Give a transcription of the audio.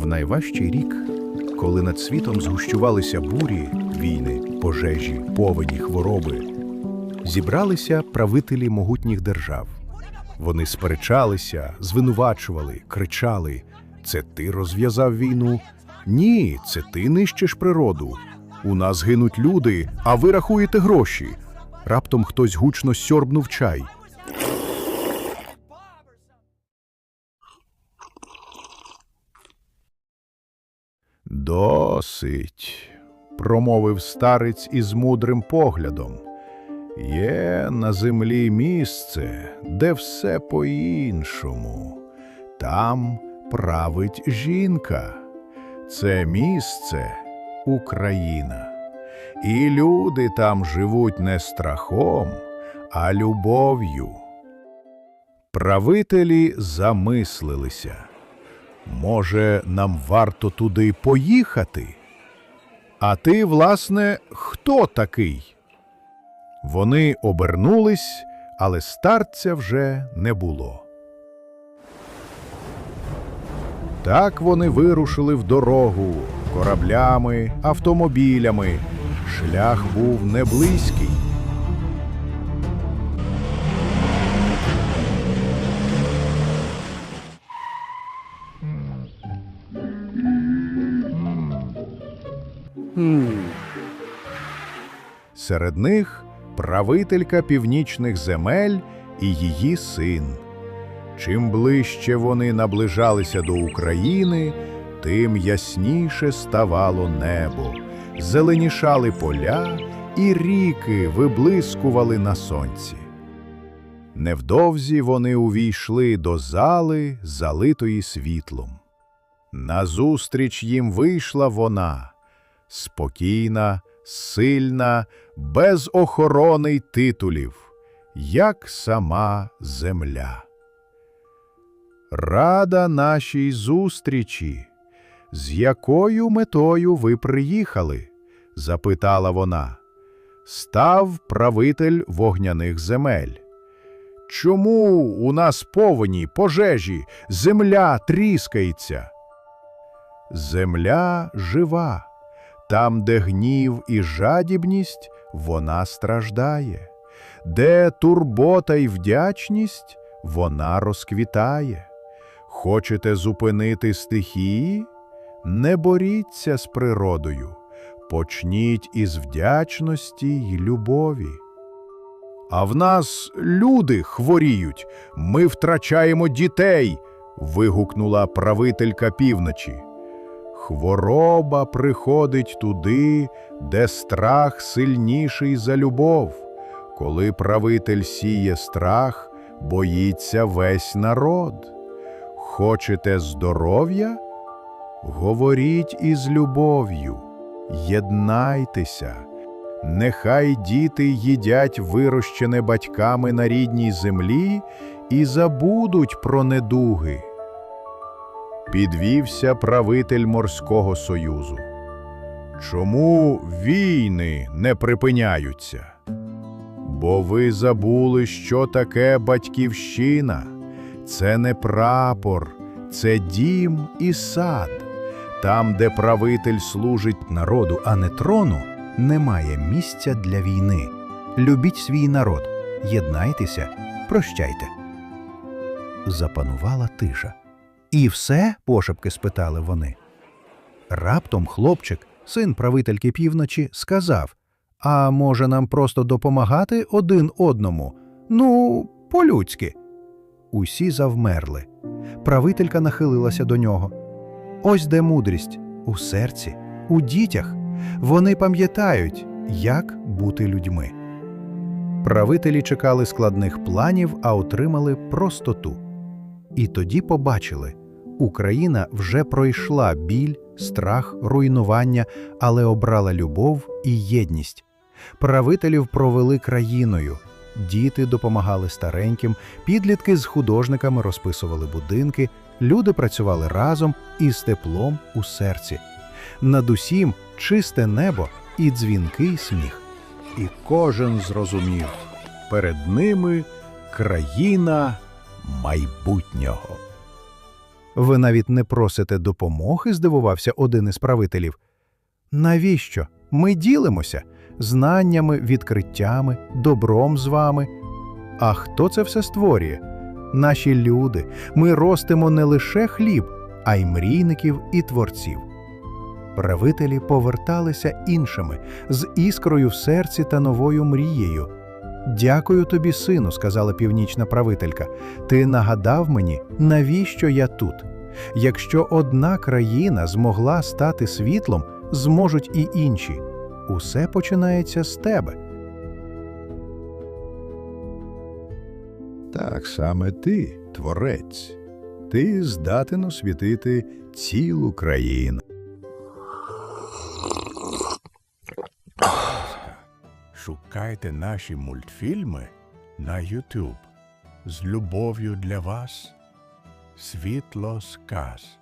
В найважчий рік, коли над світом згущувалися бурі, війни, пожежі, повені, хвороби, зібралися правителі могутніх держав. Вони сперечалися, звинувачували, кричали: Це ти розв'язав війну? Ні, це ти нищиш природу. У нас гинуть люди, а ви рахуєте гроші. Раптом хтось гучно сьорбнув чай. Досить, промовив старець із мудрим поглядом. Є на землі місце, де все по-іншому. Там править жінка. Це місце Україна. І люди там живуть не страхом, а любов'ю. Правителі замислилися. Може, нам варто туди поїхати? А ти, власне, хто такий? Вони обернулись, але старця вже не було. Так вони вирушили в дорогу кораблями, автомобілями. Шлях був неблизький. Серед них правителька північних земель і її син. Чим ближче вони наближалися до України, тим ясніше ставало небо, зеленішали поля, і ріки виблискували на сонці. Невдовзі вони увійшли до зали, залитої світлом. Назустріч їм вийшла вона, спокійна, сильна, без охорони титулів, як сама земля. Рада нашій зустрічі. З якою метою ви приїхали? запитала вона. Став правитель вогняних земель. Чому у нас повені, пожежі, земля тріскається? Земля жива. Там, де гнів і жадібність, вона страждає, де турбота й вдячність, вона розквітає. Хочете зупинити стихії? Не боріться з природою, почніть із вдячності й любові. А в нас люди хворіють, ми втрачаємо дітей. вигукнула правителька півночі. Хвороба приходить туди, де страх сильніший за любов. Коли правитель сіє страх, боїться весь народ. Хочете здоров'я? Говоріть із любов'ю, єднайтеся, нехай діти їдять вирощене батьками на рідній землі і забудуть про недуги. Підвівся правитель морського союзу. Чому війни не припиняються? Бо ви забули, що таке батьківщина. Це не прапор, це дім і сад. Там, де правитель служить народу, а не трону, немає місця для війни. Любіть свій народ, єднайтеся, прощайте. Запанувала тиша. І все? пошепки спитали вони. Раптом хлопчик, син правительки півночі, сказав: А може нам просто допомагати один одному? Ну, по-людськи. Усі завмерли. Правителька нахилилася до нього. Ось де мудрість у серці, у дітях. Вони пам'ятають, як бути людьми. Правителі чекали складних планів, а отримали простоту. І тоді побачили Україна вже пройшла біль, страх, руйнування, але обрала любов і єдність. Правителів провели країною. Діти допомагали стареньким, підлітки з художниками розписували будинки, люди працювали разом із теплом у серці. Над усім чисте небо і дзвінкий сміх. І кожен зрозумів перед ними країна майбутнього. Ви навіть не просите допомоги, здивувався один із правителів. Навіщо? Ми ділимося знаннями, відкриттями, добром з вами. А хто це все створює? Наші люди. Ми ростимо не лише хліб, а й мрійників і творців. Правителі поверталися іншими, з іскрою в серці та новою мрією. Дякую тобі, сину, сказала північна правителька. Ти нагадав мені, навіщо я тут. Якщо одна країна змогла стати світлом, зможуть і інші. Усе починається з тебе. Так саме ти, творець. Ти здатен освітити цілу країну. Шукайте наші мультфільми на YouTube. З любов'ю для вас. Світло сказ.